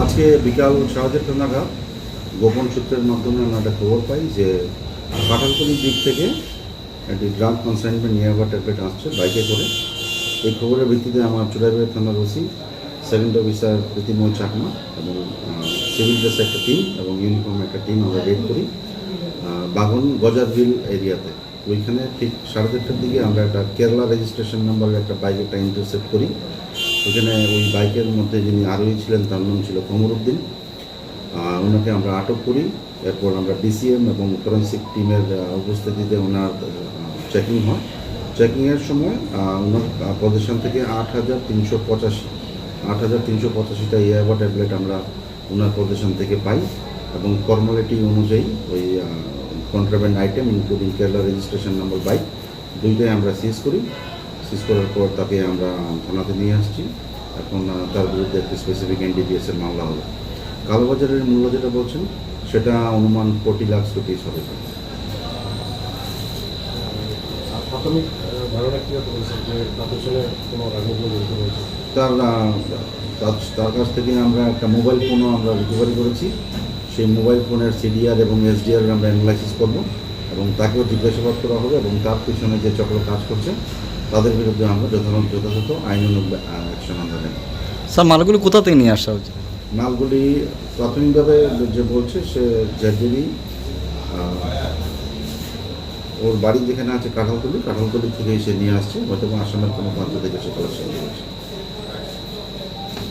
আজকে বিকাল সাড়ে নাগাদ গোপন সূত্রের মাধ্যমে আমরা একটা খবর পাই যে কাঁঠালতলির দিক থেকে একটি ড্রাগ কনসাইনমেন্ট নিয়ে আবার ট্যাবলেট আসছে বাইকে করে। এই খবরের ভিত্তিতে আমার চুড়াইবাড়ি থানার OC second officer Pritimoy Chakma এবং সিভিল ড্রেস একটা টিম এবং ইউনিফর্ম একটা টিম আমরা রেড করি বাগন গজারবিল এরিয়াতে। ওইখানে ঠিক সাড়ে চারটার দিকে আমরা একটা কেরালা রেজিস্ট্রেশন নাম্বারের একটা বাইক একটা ইন্টারসেপ্ট করি। ওইখানে ওই বাইকের মধ্যে যিনি আরোহী ছিলেন, তার নাম ছিল কমরুদ্দিন। ওনাকে আমরা আটক করি। এরপর আমরা ডিসিএম এবং ফরেন্সিক টিমের উপস্থিতিতে ওনার চেকিং হয়। চেকিংয়ের সময় ওনার পজিশন থেকে আট হাজার তিনশো পঁচাশি, আট হাজার তিনশো পঁচাশিটা ইয়াবা ট্যাবলেট আমরা ওনার পজিশন থেকে পাই এবং ফর্মালিটি অনুযায়ী ওই contraband item including Kerala registration number bike দুইটাই আমরা সিজ করি। সিজ করার পর তাকে আমরা থানাতে নিয়ে আসছি। এখন তার বিরুদ্ধে একটি স্পেসিফিক এনডিপিএস এর মামলা হবে। কালোবাজারের মূল্য যেটা বলছেন সেটা অনুমান কোটি লাখ রুপিস হবে আর প্রাথমিক আহ, ধারণা কি বলছেন যে তার পেছনে কোনো রাজনীতি জড়িত রয়েছে? তার তার- তার কাছ থেকে আমরা একটা মোবাইল ফোনও আমরা রিকভারি করেছি। সেই মোবাইল ফোনের সিডিআর এবং এসডিআর আমরা অ্যানালাইসিস করব এবং তাকেও জিজ্ঞাসাবাদ করা হবে এবং তার পিছনে যে চক্র কাজ করছে তাদের বিরুদ্ধে আমরা যথাযথ যথাযথ আইনানুগ অ্যাকশন আমরা নেব। স্যার মালগুলো কোথা থেকে নিয়ে আসা হচ্ছে মালগুলি প্রাথমিকভাবে যে বলছে সে জেডেরই ওর বাড়ি যেখানে আছে কাঁঠালতলি কাঁঠালতলি থেকে সে নিয়ে আসছে। হয়তো আসামের কোনো প্রান্ত থেকে সে করেছে